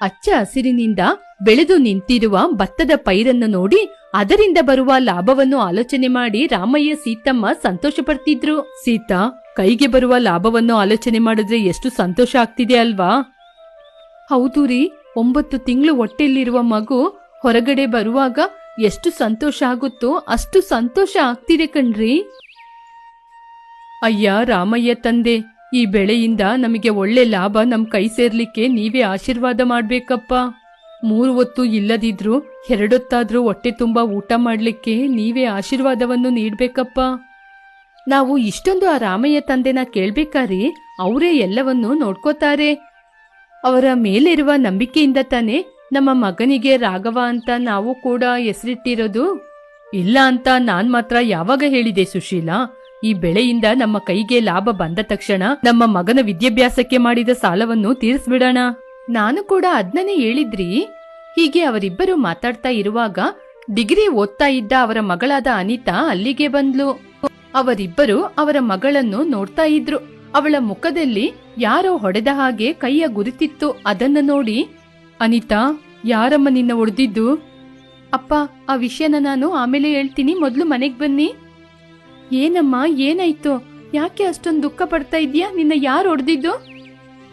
ಅಚ್ಚ ಹಸಿರಿನಿಂದ ಬೆಳೆದು ನಿಂತಿರುವ ಭತ್ತದ ಪೈರನ್ನು ನೋಡಿ ಅದರಿಂದ ಬರುವ ಲಾಭವನ್ನು ಆಲೋಚನೆ ಮಾಡಿ ರಾಮಯ್ಯ ಸೀತಮ್ಮ ಸಂತೋಷ ಪಡ್ತಿದ್ರು ಸೀತಾ, ಕೈಗೆ ಬರುವ ಲಾಭವನ್ನು ಆಲೋಚನೆ ಮಾಡಿದ್ರೆ ಎಷ್ಟು ಸಂತೋಷ ಆಗ್ತಿದೆ ಅಲ್ವಾ? ಹೌದು ರೀ, ಒಂಬತ್ತು ತಿಂಗಳು ಹೊಟ್ಟೆಯಲ್ಲಿರುವ ಮಗು ಹೊರಗಡೆ ಬರುವಾಗ ಎಷ್ಟು ಸಂತೋಷ ಆಗುತ್ತೋ ಅಷ್ಟು ಸಂತೋಷ ಆಗ್ತಿದೆ ಕಣ್ರಿ. ಅಯ್ಯ ರಾಮಯ್ಯ ತಂದೆ ಈ ಬೆಳೆಯಿಂದ ನಮಗೆ ಒಳ್ಳೆ ಲಾಭ ನಮ್ ಕೈ ಸೇರ್ಲಿಕ್ಕೆ ನೀವೇ ಆಶೀರ್ವಾದ ಮಾಡ್ಬೇಕಪ್ಪ. ಮೂರು ಹೊತ್ತು ಇಲ್ಲದಿದ್ರು ಎರಡೊತ್ತಾದ್ರೂ ಹೊಟ್ಟೆ ತುಂಬಾ ಊಟ ಮಾಡ್ಲಿಕ್ಕೆ ನೀವೇ ಆಶೀರ್ವಾದವನ್ನು ನೀಡ್ಬೇಕಪ್ಪ. ನಾವು ಇಷ್ಟೊಂದು ಆ ರಾಮಯ್ಯ ತಂದೆನ ಕೇಳ್ಬೇಕಾರಿ ಅವರೇ ಎಲ್ಲವನ್ನೂ ನೋಡ್ಕೋತಾರೆ. ಅವರ ಮೇಲಿರುವ ನಂಬಿಕೆಯಿಂದ ತಾನೇ ನಮ್ಮ ಮಗನಿಗೆ ರಾಘವ ಅಂತ ನಾವು ಕೂಡ ಹೆಸರಿಟ್ಟಿರೋದು. ಇಲ್ಲ ಅಂತ ನಾನ್ ಮಾತ್ರ ಯಾವಾಗ ಹೇಳಿದೆ ಸುಶೀಲಾ? ಈ ಬೆಳೆಯಿಂದ ನಮ್ಮ ಕೈಗೆ ಲಾಭ ಬಂದ ತಕ್ಷಣ ನಮ್ಮ ಮಗನ ವಿದ್ಯಾಭ್ಯಾಸಕ್ಕೆ ಮಾಡಿದ ಸಾಲವನ್ನು ತೀರಿಸ್ಬಿಡೋಣ. ನಾನು ಕೂಡ ಅದ್ನನೇ ಹೇಳಿದ್ರಿ. ಹೀಗೆ ಅವರಿಬ್ಬರು ಮಾತಾಡ್ತಾ ಇರುವಾಗ ಡಿಗ್ರಿ ಓದ್ತಾ ಇದ್ದ ಅವರ ಮಗಳಾದ ಅನಿತಾ ಅಲ್ಲಿಗೆ ಬಂದ್ಲು. ಅವರಿಬ್ಬರು ಅವರ ಮಗಳನ್ನು ನೋಡ್ತಾ ಇದ್ರು. ಅವಳ ಮುಖದಲ್ಲಿ ಯಾರೋ ಹೊಡೆದ ಹಾಗೆ ಕೈಯ ಗುರುತಿತ್ತು. ಅದನ್ನ ನೋಡಿ, ಅನಿತಾ, ಯಾರಮ್ಮ ನಿನ್ನ ಹೊಡೆದಿದ್ದು? ಅಪ್ಪ, ಆ ವಿಷಯನ ನಾನು ಆಮೇಲೆ ಹೇಳ್ತೀನಿ. ಮೊದ್ಲು ಮನೆಗ್ ಬನ್ನಿ. ಏನಮ್ಮ, ಏನಾಯ್ತು? ಯಾಕೆ ಅಷ್ಟೊಂದು ದುಃಖ ಪಡ್ತಾ ಇದ್ಯಾ ನಿನ್ನ ಯಾರು ಹೊಡೆದಿದ್ದು?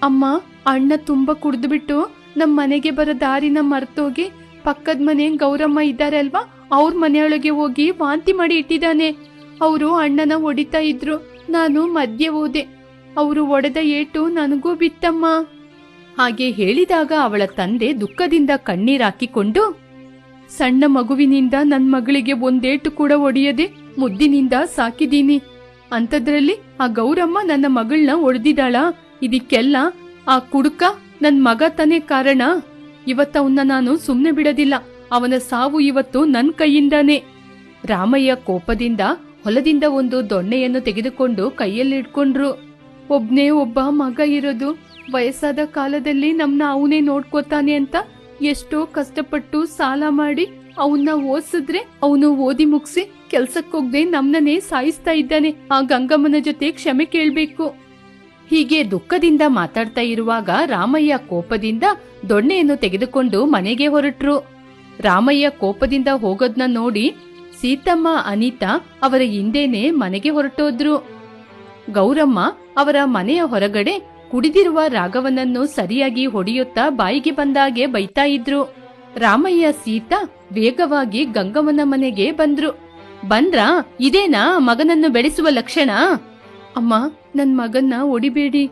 ಅಮ್ಮ, ಅಣ್ಣ ತುಂಬಾ ಕುಡಿದ್ಬಿಟ್ಟು ನಮ್ಮ ಮನೆಗೆ ಬರೋ ದಾರಿನ ಮರ್ತೋಗಿ ಪಕ್ಕದ ಮನೆ ಗೌರಮ್ಮ ಇದ್ದಾರೆ ಅಲ್ವಾ? ಅವ್ರ ಮನೆಯೊಳಗೆ ಹೋಗಿ ವಾಂತಿ ಮಾಡಿ ಇಟ್ಟಿದ್ದಾನೆ. ಅವರು ಅಣ್ಣನ ಹೊಡಿತಾ ಇದ್ರು. ನಾನು ಮಧ್ಯೆ ಹೋದೆ. ಅವರು ಒಡೆದ ಏಟು ನನಗೂ ಬಿತ್ತಮ್ಮ. ಹಾಗೆ ಹೇಳಿದಾಗ ಅವಳ ತಂದೆ ದುಃಖದಿಂದ ಕಣ್ಣೀರಾಕಿಕೊಂಡು ಸಣ್ಣ ಮಗುವಿನಿಂದ ನನ್ನ ಮಗಳಿಗೆ ಒಂದೇಟು ಕೂಡ ಒಡೆಯದೆ ಮುದ್ದಿನಿಂದ ಸಾಕಿದೀನಿ ಅಂಥದ್ರಲ್ಲಿ ಆ ಗೌರಮ್ಮ ನನ್ನ ಮಗಳನ್ನ ಒಡೆದಿದ್ದಾಳ. ಇದಕ್ಕೆಲ್ಲ ಆ ಕುಡುಕ ನನ್ ಮಗ ತಾನೇ ಕಾರಣ. ಇವತ್ತವನ್ನ ನಾನು ಸುಮ್ನೆ ಬಿಡೋದಿಲ್ಲ. ಅವನ ಸಾವು ಇವತ್ತು ನನ್ ಕೈಯಿಂದಾನೆ. ರಾಮಯ್ಯ ಕೋಪದಿಂದ ಹೊಲದಿಂದ ಒಂದು ದೊಣ್ಣೆಯನ್ನು ತೆಗೆದುಕೊಂಡು ಕೈಯಲ್ಲಿ ಇಟ್ಕೊಂಡ್ರು ಒಬ್ನೇ ಒಬ್ಬ ಮಗ ಇರೋದು ವಯಸ್ಸಾದ ಕಾಲದಲ್ಲಿ ನಮ್ನ ಅವನೇ ನೋಡ್ಕೋತಾನೆ ಅಂತ ಎಷ್ಟೋ ಕಷ್ಟಪಟ್ಟು ಸಾಲ ಮಾಡಿ ಅವನ್ನ ಓದಿಸಿದ್ರೆ ಅವನು ಓದಿ ಮುಗಿಸಿ ಕೆಲ್ಸಕ್ಕೋಗ್ದೆ ನಮ್ನನೇ ಸಾಯಿಸ್ತಾ ಇದ್ದಾನೆ. ಆ ಗಂಗಮ್ಮನ ಜೊತೆ ಕ್ಷಮೆ ಕೇಳಬೇಕು. ಹೀಗೆ ದುಃಖದಿಂದ ಮಾತಾಡ್ತಾ ಇರುವಾಗ ರಾಮಯ್ಯ ಕೋಪದಿಂದ ದೊಣ್ಣೆಯನ್ನು ತೆಗೆದುಕೊಂಡು ಮನೆಗೆ ಹೊರಟ್ರು. ರಾಮಯ್ಯ ಕೋಪದಿಂದ ಹೋಗೋದ್ನ ನೋಡಿ ಸೀತಮ್ಮ, ಅನಿತಾ ಅವರ ಹಿಂದೇನೆ ಮನೆಗೆ ಹೊರಟೋದ್ರು. ಗೌರಮ್ಮ ಅವರ ಮನೆಯ ಹೊರಗಡೆ ಕುಡಿದಿರುವ ರಾಗವನನ್ನು ಸರಿಯಾಗಿ ಹೊಡೆಯುತ್ತಾ ಬಾಯಿಗೆ ಬಂದಾಗೆ ಬೈತಾ ಇದ್ರು. ರಾಮಯ್ಯ, ಸೀತಾ ವೇಗವಾಗಿ ಗಂಗಮ್ಮನ ಮನೆಗೆ ಬಂದ್ರು. ಬಂದ್ರ? ಇದೇನಾ ಮಗನನ್ನು ಬೆಳೆಸುವ ಲಕ್ಷಣ? ಅಮ್ಮ, ನನ್ ಮಗನ್ನ ಒಡಿಬೇಡಿ.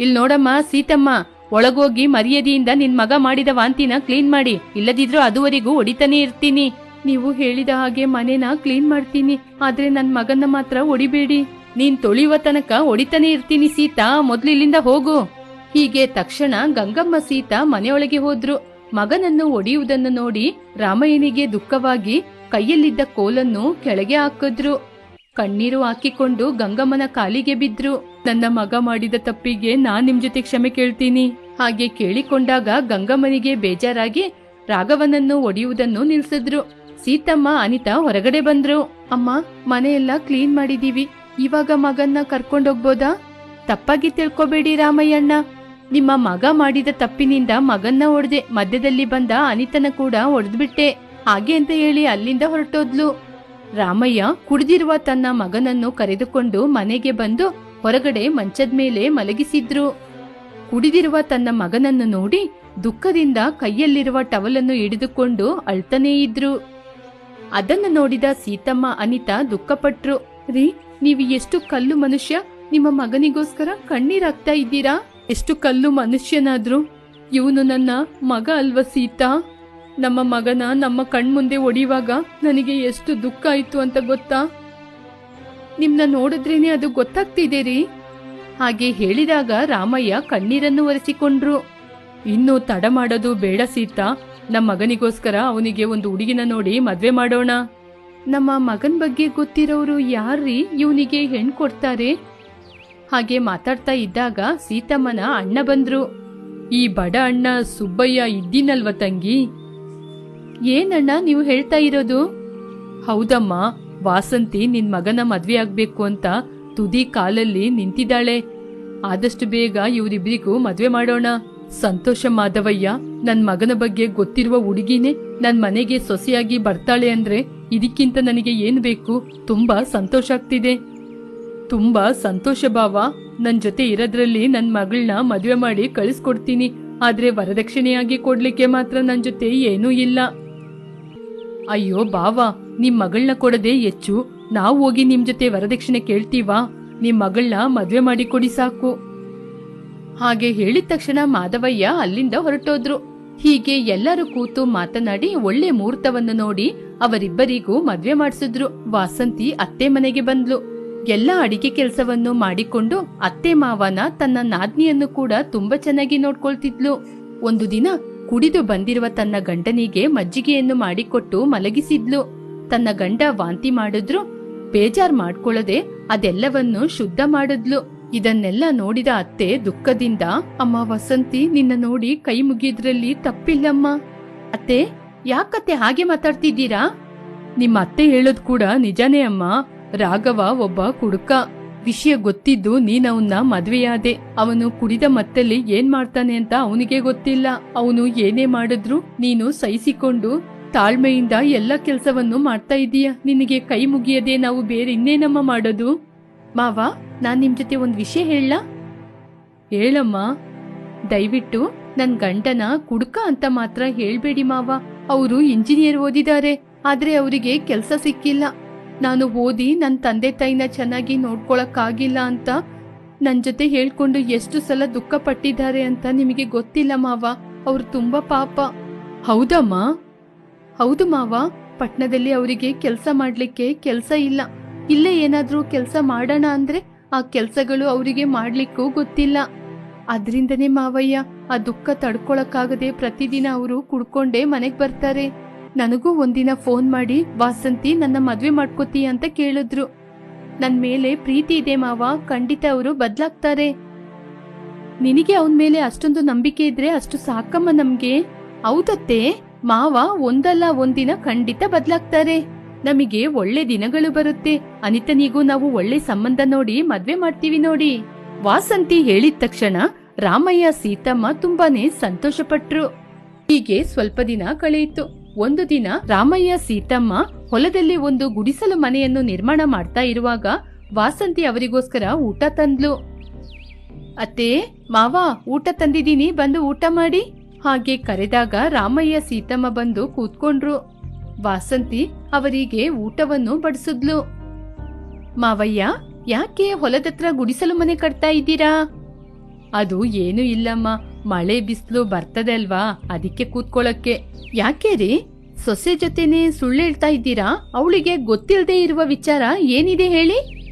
ಇಲ್ ನೋಡಮ್ಮ, ಸೀತಮ್ಮ, ಒಳಗೋಗಿ ಮರ್ಯಾದೆಯಿಂದ ನಿನ್ ಮಗ ಮಾಡಿದ ವಾಂತಿನ ಕ್ಲೀನ್ ಮಾಡಿ. ಇಲ್ಲದಿದ್ರೂ ಅದುವರೆಗೂ ಹೊಡಿತಾನೆ ಇರ್ತೀನಿ. ನೀವು ಹೇಳಿದ ಹಾಗೆ ಮನೆನ ಕ್ಲೀನ್ ಮಾಡ್ತೀನಿ. ಆದ್ರೆ ನನ್ ಮಗನ್ನ ಮಾತ್ರ ಒಡಿಬೇಡಿ. ನೀನ್ ತೊಳೆಯುವ ತನಕ ಹೊಡಿತಾನೆ ಇರ್ತೀನಿ ಸೀತಾ. ಮೊದ್ಲು ಇಲ್ಲಿಂದ ಹೋಗು. ಹೀಗೆ ತಕ್ಷಣ ಗಂಗಮ್ಮ ಸೀತಾ ಮನೆಯೊಳಗೆ ಹೋದ್ರು. ಮಗನನ್ನು ಒಡೆಯುವುದನ್ನು ನೋಡಿ ರಾಮಯ್ಯನಿಗೆ ದುಃಖವಾಗಿ ಕೈಯಲ್ಲಿದ್ದ ಕೋಲನ್ನು ಕೆಳಗೆ ಹಾಕಿದ್ರು. ಕಣ್ಣೀರು ಹಾಕಿಕೊಂಡು ಗಂಗಮ್ಮನ ಕಾಲಿಗೆ ಬಿದ್ರು. ನನ್ನ ಮಗ ಮಾಡಿದ ತಪ್ಪಿಗೆ ನಾನ್ ನಿಮ್ ಜೊತೆ ಕ್ಷಮೆ ಕೇಳ್ತೀನಿ. ಹಾಗೆ ಕೇಳಿಕೊಂಡಾಗ ಗಂಗಮ್ಮನಿಗೆ ಬೇಜಾರಾಗಿ ರಾಘವನನ್ನು ಒಡೆಯುವುದನ್ನು ನಿಲ್ಸಿದ್ರು. ಸೀತಮ್ಮ, ಅನಿತಾ ಹೊರಗಡೆ ಬಂದ್ರು. ಅಮ್ಮ, ಮನೆಯೆಲ್ಲ ಕ್ಲೀನ್ ಮಾಡಿದೀವಿ. ಇವಾಗ ಮಗನ್ನ ಕರ್ಕೊಂಡೋಗ್ಬೋದಾ? ತಪ್ಪಾಗಿ ತಿಳ್ಕೊಬೇಡಿ ರಾಮಯ್ಯಣ್ಣ. ನಿಮ್ಮ ಮಗ ಮಾಡಿದ ತಪ್ಪಿನಿಂದ ಮಗನ್ನ ಹೊಡೆದೆ ಮಧ್ಯದಲ್ಲಿ ಬಂದ ಅನಿತನ ಕೂಡ ಹೊಡೆದ್ಬಿಟ್ಟೆ ಹಾಗೆ ಅಂತ ಹೇಳಿ ಅಲ್ಲಿಂದ ಹೊರಟೋದ್ಲು. ರಾಮಯ್ಯ ಕುಡಿದಿರುವ ತನ್ನ ಮಗನನ್ನು ಕರೆದುಕೊಂಡು ಮನೆಗೆ ಬಂದು ಹೊರಗಡೆ ಮಂಚದ ಮೇಲೆ ಮಲಗಿಸಿದ್ರು. ಕುಡಿದಿರುವ ತನ್ನ ಮಗನನ್ನು ನೋಡಿ ದುಃಖದಿಂದ ಕೈಯಲ್ಲಿರುವ ಟವಲನ್ನು ಹಿಡಿದುಕೊಂಡು ಅಳ್ತನೇ ಇದ್ರು. ಅದನ್ನು ನೋಡಿದ ಸೀತಮ್ಮ ಅನಿತಾ ದುಃಖಪಟ್ರು. ರೀ, ನೀವು ಎಷ್ಟು ಕಲ್ಲು ಮನುಷ್ಯ, ನಿಮ್ಮ ಮಗನಿಗೋಸ್ಕರ ಕಣ್ಣೀರಾಗ್ತಾ ಇದ್ದೀರಾ? ಎಷ್ಟು ಕಲ್ಲು ಮನುಷ್ಯನಾದ್ರು ಇವನು ನನ್ನ ಮಗ ಅಲ್ವ ಸೀತಾ? ನಮ್ಮ ಮಗನ ನಮ್ಮ ಕಣ್ಮುಂದೆ ಒಡಿಯುವಾಗ ನನಗೆ ಎಷ್ಟು ದುಃಖ ಆಯ್ತು ಅಂತ ಗೊತ್ತಾ? ನಿಮ್ನ ನೋಡಿದ್ರೇನೆ ಅದು ಗೊತ್ತಾಗ್ತಿದೆ ರೀ. ಹಾಗೆ ಹೇಳಿದಾಗ ರಾಮಯ್ಯ ಕಣ್ಣೀರನ್ನು ಒರೆಸಿಕೊಂಡ್ರು. ಇನ್ನು ತಡ ಮಾಡೋದು ಬೇಡ ಸೀತಾ. ನಮ್ಮ ಮಗನಿಗೋಸ್ಕರ ಅವನಿಗೆ ಒಂದು ಹುಡುಗಿನ ನೋಡಿ ಮದ್ವೆ ಮಾಡೋಣ. ನಮ್ಮ ಮಗನ ಬಗ್ಗೆ ಗೊತ್ತಿರೋರು ಯಾರ್ರೀ ಇವನಿಗೆ ಹೆಣ್ ಕೊಡ್ತಾರೆ? ಹಾಗೆ ಮಾತಾಡ್ತಾ ಇದ್ದಾಗ ಸೀತಮ್ಮನ ಅಣ್ಣ ಬಂದ್ರು. ಈ ಬಡ ಅಣ್ಣ ಸುಬ್ಬಯ್ಯ ಇದ್ದೀನಲ್ವ ತಂಗಿ? ಏನಣ್ಣ ನೀವು ಹೇಳ್ತಾ ಇರೋದು? ಹೌದಮ್ಮ, ವಾಸಂತಿ ನಿನ್ ಮಗನ ಮದ್ವೆ ಆಗ್ಬೇಕು ಅಂತ ತುದಿ ಕಾಲಲ್ಲಿ ನಿಂತಿದ್ದಾಳೆ. ಆದಷ್ಟು ಬೇಗ ಇವರಿಬ್ರಿಗೂ ಮದ್ವೆ ಮಾಡೋಣ. ಸಂತೋಷ ಮಾಧವಯ್ಯ, ನನ್ ಮಗನ ಬಗ್ಗೆ ಗೊತ್ತಿರುವ ಹುಡುಗಿನೇ ನನ್ ಮನೆಗೆ ಸೊಸೆಯಾಗಿ ಬರ್ತಾಳೆ ಅಂದ್ರೆ ಇದಕ್ಕಿಂತ ನನಗೆ ಏನ್ ಬೇಕು? ತುಂಬಾ ಸಂತೋಷ ಆಗ್ತಿದೆ. ತುಂಬಾ ಸಂತೋಷ ಭಾವ. ನನ್ ಜೊತೆ ಇರೋದ್ರಲ್ಲಿ ನನ್ ಮಗಳನ್ನ ಮದುವೆ ಮಾಡಿ ಕಳಿಸ್ಕೊಡ್ತೀನಿ. ಆದ್ರೆ ವರದಕ್ಷಿಣೆಯಾಗಿ ಕೊಡ್ಲಿಕ್ಕೆ ಮಾತ್ರ ನನ್ ಜೊತೆ ಏನೂ ಇಲ್ಲ. ಅಯ್ಯೋ ಬಾವ ನಿಮ್ ಮಗಳನ್ನ ಕೊಡದೆ ಹೆಚ್ಚು. ನಾವು ಹೋಗಿ ನಿಮ್ ಜೊತೆ ವರದಕ್ಷಿಣೆ ಕೇಳ್ತೀವಾ? ನಿಮ್ ಮಗಳನ್ನ ಮದುವೆ ಮಾಡಿ ಕೊಡಿ ಸಾಕು. ಹಾಗೆ ಹೇಳಿದ ತಕ್ಷಣ ಮಾಧವಯ್ಯ ಅಲ್ಲಿಂದ ಹೊರಟೋದ್ರು. ಹೀಗೆ ಎಲ್ಲರೂ ಕೂತು ಮಾತನಾಡಿ ಒಳ್ಳೆ ಮುಹೂರ್ತವನ್ನು ನೋಡಿ ಅವರಿಬ್ಬರಿಗೂ ಮದ್ವೆ ಮಾಡಿಸಿದ್ರು. ವಾಸಂತಿ ಅತ್ತೆ ಮನೆಗೆ ಬಂದ್ಲು. ಎಲ್ಲ ಅಡಿಗೆ ಕೆಲಸವನ್ನು ಮಾಡಿಕೊಂಡು ಅತ್ತೆ ಮಾವನ ತನ್ನ ನಾದ್ನಿಯನ್ನು ಕೂಡ ತುಂಬಾ ಚೆನ್ನಾಗಿ ನೋಡ್ಕೊಳ್ತಿದ್ಲು. ಒಂದು ದಿನ ಕುಡಿದು ಬಂದಿರುವ ತನ್ನ ಗಂಡನಿಗೆ ಮಜ್ಜಿಗೆಯನ್ನು ಮಾಡಿಕೊಟ್ಟು ಮಲಗಿಸಿದ್ಲು. ತನ್ನ ಗಂಡ ವಾಂತಿ ಮಾಡಿದ್ರು, ಬೇಜಾರ್ ಮಾಡ್ಕೊಳ್ಳದೆ ಅದೆಲ್ಲವನ್ನು ಶುದ್ಧ ಮಾಡಿದ್ಲು. ಇದನ್ನೆಲ್ಲ ನೋಡಿದ ಅತ್ತೆ ದುಃಖದಿಂದ, ಅಮ್ಮ ವಸಂತಿ, ನಿನ್ನ ನೋಡಿ ಕೈ ಮುಗಿದ್ರಲ್ಲಿ ತಪ್ಪಿಲ್ಲಮ್ಮ. ಅತ್ತೆ, ಯಾಕತ್ತೆ ಹಾಗೆ ಮಾತಾಡ್ತಿದ್ದೀರಾ? ನಿಮ್ಮ ಅತ್ತೆ ಹೇಳೋದ್ ಕೂಡ ನಿಜಾನೇ ಅಮ್ಮ. ರಾಘವ ಒಬ್ಬ ಕುಡುಕ. ವಿಷಯ ಗೊತ್ತಿದ್ದು ನೀನ್ ಅವನ್ನ ಮದ್ವೆಯಾದೆ. ಅವನು ಕುಡಿದ ಮತ್ತಲ್ಲಿ ಏನ್ ಮಾಡ್ತಾನೆ ಅಂತ ಅವನಿಗೆ ಗೊತ್ತಿಲ್ಲ. ಅವನು ಏನೇ ಮಾಡಿದ್ರು ನೀನು ಸಹಿಸಿಕೊಂಡು ತಾಳ್ಮೆಯಿಂದ ಎಲ್ಲ ಕೆಲಸವನ್ನು ಮಾಡ್ತಾ ಇದೀಯ ನಿನಗೆ ಕೈ ಮುಗಿಯದೆ ನಾವು ಬೇರೆ ಇನ್ನೇನಮ್ಮ ಮಾಡೋದು? ಮಾವ, ನಾನ್ ನಿಮ್ ಜೊತೆ ಒಂದ್ ವಿಷಯ ಹೇಳ ಹೇಳಮ್ಮ. ದಯವಿಟ್ಟು ನನ್ ಗಂಡನ ಕುಡುಕ ಅಂತ ಮಾತ್ರ ಹೇಳ್ಬೇಡಿ ಮಾವ. ಅವರು ಇಂಜಿನಿಯರ್ ಓದಿದ್ದಾರೆ. ಆದ್ರೆ ಅವರಿಗೆ ಕೆಲಸ ಸಿಕ್ಕಿಲ್ಲ. ನಾನು ಓದಿ ನನ್ನ ತಂದೆ ತಾಯಿನ ಚೆನ್ನಾಗಿ ನೋಡ್ಕೊಳಕ್ಕಾಗಿಲ್ಲ ಅಂತ ನನ್ನ ಜೊತೆ ಹೇಳ್ಕೊಂಡು ಎಷ್ಟು ಸಲ ದುಃಖ ಪಟ್ಟಿದ್ದಾರೆ ಅಂತ ನಿಮಗೆ ಗೊತ್ತಿಲ್ಲ ಮಾವ. ಅವ್ರು ತುಂಬಾ ಪಾಪ. ಹೌದಮ್ಮ ಹೌದು ಮಾವ. ಪಟ್ನದಲ್ಲಿ ಅವರಿಗೆ ಕೆಲಸ ಮಾಡಲಿಕ್ಕೆ ಕೆಲಸ ಇಲ್ಲ. ಇಲ್ಲೇ ಏನಾದರೂ ಕೆಲಸ ಮಾಡೋಣ ಅಂದ್ರೆ ಆ ಕೆಲಸಗಳು ಅವರಿಗೆ ಮಾಡಲಿಕ್ಕೂ ಗೊತ್ತಿಲ್ಲ. ಅದರಿಂದನೇ ಮಾವಯ್ಯ, ಆ ದುಃಖ ತಡ್ಕೊಳಕ್ಕಾಗದೆ ಪ್ರತಿದಿನ ಅವರು ಕುಡ್ಕೊಂಡೇ ಮನೆಗೆ ಬರ್ತಾರೆ. ನನಗೂ ಒಂದಿನ ಫೋನ್ ಮಾಡಿ, ವಾಸಂತಿ, ನನ್ನ ಮದ್ವೆ ಮಾಡ್ಕೋತೀಯ ಅಂತ ಕೇಳಿದ್ರು. ನನ್ ಮೇಲೆ ಪ್ರೀತಿ ಇದೆ ಮಾವ, ಖಂಡಿತ ಅವರು ಬದ್ಲಾಗ್ತಾರೆ. ನಿನಗೆ ಅವನ ಮೇಲೆ ಅಷ್ಟೊಂದು ನಂಬಿಕೆ ಇದ್ರೆ ಅಷ್ಟು ಸಾಕಮ್ಮ ನಮ್ಗೆ. ಹೌದತ್ತೆ? ಮಾವ ಒಂದಲ್ಲ ಒಂದಿನ ಖಂಡಿತ ಬದ್ಲಾಗ್ತಾರೆ. ನಮಗೆ ಒಳ್ಳೆ ದಿನಗಳು ಬರುತ್ತೆ. ಅನಿತನಿಗೂ ನಾವು ಒಳ್ಳೆ ಸಂಬಂಧ ನೋಡಿ, ಮದ್ವೆ ಮಾಡ್ತೀವಿ ನೋಡಿ. ವಾಸಂತಿ ಹೇಳಿದ ತಕ್ಷಣ ರಾಮಯ್ಯ, ಸೀತಮ್ಮ ತುಂಬಾನೇ ಸಂತೋಷಪಟ್ರು. ಹೀಗೆ ಸ್ವಲ್ಪ ದಿನ ಕಳೆಯಿತು. ಒಂದು ದಿನ ರಾಮಯ್ಯ ಸೀತಮ್ಮ ಹೊಲದಲ್ಲಿ ಒಂದು ಗುಡಿಸಲು ಮನೆಯನ್ನು ನಿರ್ಮಾಣ ಮಾಡ್ತಾ ಇರುವಾಗ ವಾಸಂತಿ ಅವರಿಗೋಸ್ಕರ ಊಟ ತಂದ್ಲು. ಅತ್ತೆ, ಮಾವ, ಊಟ ತಂದಿದ್ದೀನಿ, ಬಂದು ಊಟ ಮಾಡಿ. ಹಾಗೆ ಕರೆದಾಗ ರಾಮಯ್ಯ ಸೀತಮ್ಮ ಬಂದು ಕೂತ್ಕೊಂಡ್ರು. ವಾಸಂತಿ ಅವರಿಗೆ ಊಟವನ್ನು ಬಡಿಸಿದ್ಲು. ಮಾವಯ್ಯ, ಯಾಕೆ ಹೊಲದತ್ರ ಗುಡಿಸಲು ಮನೆ ಕಟ್ತಾ ಇದ್ದೀರಾ? ಅದು ಏನು ಇಲ್ಲಮ್ಮ. ಮಳೆ ಬಿಸಿಲು ಬರ್ತದೆ ಅಲ್ವಾ ಅದಕ್ಕೆ ಕೂತ್ಕೊಳ್ಳಕ್ಕೆ ಯಾಕೆ ರೀ? ಸೊಸೆ ಜೊತೆನೆ ಸುಳ್ಳು ಹೇಳ್ತಾ ಇದ್ದೀರಾ? ಅವಳಿಗೆ ಗೊತ್ತಿಲ್ಲದೆ ಇರುವ ವಿಚಾರ ಏನಿದೆ ಹೇಳಿ?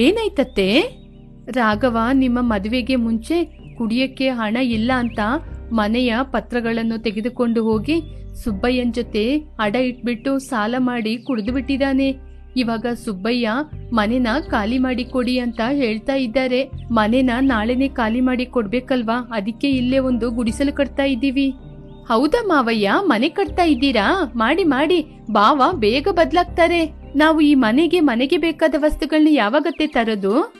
ಏನಾಯ್ತತ್ತೆ? ರಾಘವ ನಿಮ್ಮ ಮದುವೆಗೆ ಮುಂಚೆ ಕುಡಿಯಕ್ಕೆ ಹಣ ಇಲ್ಲ ಅಂತ ಮನೆಯ ಪತ್ರಗಳನ್ನು ತೆಗೆದುಕೊಂಡು ಹೋಗಿ ಸುಬ್ಬಯ್ಯನ್ ಜೊತೆ ಅಡ ಇಟ್ಬಿಟ್ಟು ಸಾಲ ಮಾಡಿ ಕುಡಿದು ಬಿಟ್ಟಿದ್ದಾನೆ. ಇವಾಗ ಸುಬ್ಬಯ್ಯ ಮನೆನ ಖಾಲಿ ಮಾಡಿ ಕೊಡಿ ಅಂತ ಹೇಳ್ತಾ ಇದ್ದಾರೆ. ಮನೆನ ನಾಳೆನೆ ಖಾಲಿ ಮಾಡಿ ಕೊಡ್ಬೇಕಲ್ವಾ? ಅದಕ್ಕೆ ಇಲ್ಲೇ ಒಂದು ಗುಡಿಸಲು ಕಟ್ತಾ ಇದ್ದೀವಿ. ಹೌದಾ ಮಾವಯ್ಯ? ಮನೆ ಕಟ್ತಾ ಇದ್ದೀರಾ? ಮಾಡಿ ಮಾಡಿ. ಬಾವ ಬೇಗ ಬದಲಾಗ್ತಾರೆ. ನಾವು ಈ ಮನೆಗೆ ಮನೆಗೆ ಬೇಕಾದ ವಸ್ತುಗಳನ್ನ ಯಾವಾಗತ್ತೆ ತರೋದು?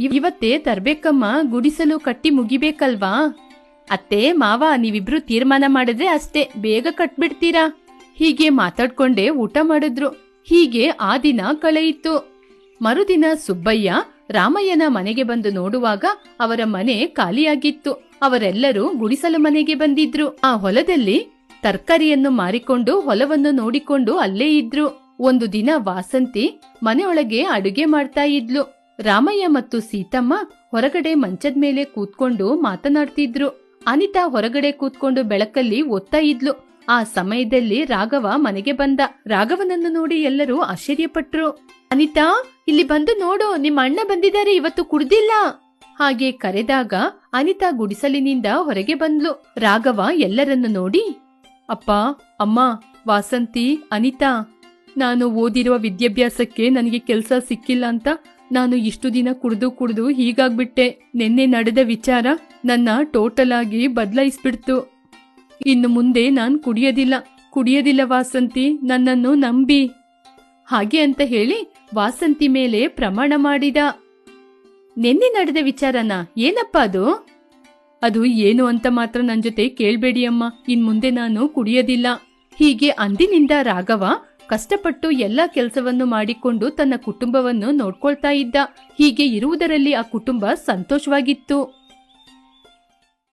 ಇವ್- ಇವತ್ತೇ ತರ್ಬೇಕಮ್ಮ. ಗುಡಿಸಲು ಕಟ್ಟಿ ಮುಗಿಬೇಕಲ್ವಾ? ಅತ್ತೆ, ಮಾವ, ನೀವಿಬ್ರು ತೀರ್ಮಾನ ಮಾಡಿದ್ರೆ ಅಷ್ಟೇ. ಬೇಗ ಕಟ್ಬಿಡ್ತೀರಾ? ಹೀಗೆ ಮಾತಾಡ್ಕೊಂಡೆ ಊಟ ಮಾಡಿದ್ರು. ಹೀಗೆ ಆ ದಿನ ಕಳೆಯಿತು. ಮರುದಿನ ಸುಬ್ಬಯ್ಯ ರಾಮಯ್ಯನ ಮನೆಗೆ ಬಂದು ನೋಡುವಾಗ ಅವರ ಮನೆ ಖಾಲಿಯಾಗಿತ್ತು. ಅವರೆಲ್ಲರೂ ಗುಡಿಸಲು ಮನೆಗೆ ಬಂದಿದ್ರು. ಆ ಹೊಲದಲ್ಲಿ ತರಕಾರಿಯನ್ನು ಮಾರಿಕೊಂಡು ಹೊಲವನ್ನು ನೋಡಿಕೊಂಡು ಅಲ್ಲೇ ಇದ್ರು. ಒಂದು ದಿನ ವಾಸಂತಿ ಮನೆಯೊಳಗೆ ಅಡುಗೆ ಮಾಡ್ತಾ ಇದ್ಲು. ರಾಮಯ್ಯ ಮತ್ತು ಸೀತಮ್ಮ ಹೊರಗಡೆ ಮಂಚದ ಮೇಲೆ ಕೂತ್ಕೊಂಡು ಮಾತನಾಡ್ತಿದ್ರು. ಅನಿತಾ ಹೊರಗಡೆ ಕೂತ್ಕೊಂಡು ಬೆಳಕಲ್ಲಿ ಓದ್ತಾ ಇದ್ಲು. ಆ ಸಮಯದಲ್ಲಿ ರಾಘವ ಮನೆಗೆ ಬಂದ. ರಾಘವನನ್ನು ನೋಡಿ ಎಲ್ಲರೂ ಆಶ್ಚರ್ಯಪಟ್ರು. ಅನಿತಾ, ಇಲ್ಲಿ ಬಂದು ನೋಡು, ನಿಮ್ಮ ಅಣ್ಣ ಬಂದಿದ್ದಾರೆ, ಇವತ್ತು ಕುಡ್ದಿಲ್ಲ. ಹಾಗೆ ಕರೆದಾಗ ಅನಿತಾ ಗುಡಿಸಲಿನಿಂದ ಹೊರಗೆ ಬಂದ್ಲು. ರಾಘವ ಎಲ್ಲರನ್ನು ನೋಡಿ, ಅಪ್ಪ, ಅಮ್ಮ, ವಾಸಂತಿ, ಅನಿತಾ, ನಾನು ಓದಿರುವ ವಿದ್ಯಾಭ್ಯಾಸಕ್ಕೆ ನನಗೆ ಕೆಲಸ ಸಿಕ್ಕಿಲ್ಲ ಅಂತ ನಾನು ಇಷ್ಟು ದಿನ ಕುಡಿದು ಕುಡಿದು ಹೀಗಾಗ್ಬಿಟ್ಟೆ. ನಿನ್ನೆ ನಡೆದ ವಿಚಾರ ನನ್ನ ಟೋಟಲ್ ಆಗಿ ಬದಲಾಯಿಸ್ಬಿಡ್ತು. ಇನ್ನು ಮುಂದೆ ನಾನು ಕುಡಿಯೋದಿಲ್ಲ. ಕುಡಿಯೋದಿಲ್ಲ ವಾಸಂತಿ, ನನ್ನನ್ನು ನಂಬಿ. ಹಾಗೆ ಅಂತ ಹೇಳಿ ವಾಸಂತಿ ಮೇಲೆ ಪ್ರಮಾಣ ಮಾಡಿದ. ನಿನ್ನೆ ನಡೆದ ವಿಚಾರನ ಏನಪ್ಪ ಅದು? ಅದು ಏನು ಅಂತ ಮಾತ್ರ ನನ್ನ ಜೊತೆ ಕೇಳಬೇಡಿ ಅಮ್ಮ. ಇನ್ ಮುಂದೆ ನಾನು ಕುಡಿಯೋದಿಲ್ಲ. ಹೀಗೆ ಅಂದಿನಿಂದ ರಾಘವ ಕಷ್ಟಪಟ್ಟು ಎಲ್ಲ ಕೆಲಸವನ್ನು ಮಾಡಿಕೊಂಡು ತನ್ನ ಕುಟುಂಬವನ್ನು ನೋಡ್ಕೊಳ್ತಾ ಇದ್ದ. ಹೀಗೆ ಇರುವುದರಲ್ಲಿ ಆ ಕುಟುಂಬ ಸಂತೋಷವಾಗಿತ್ತು.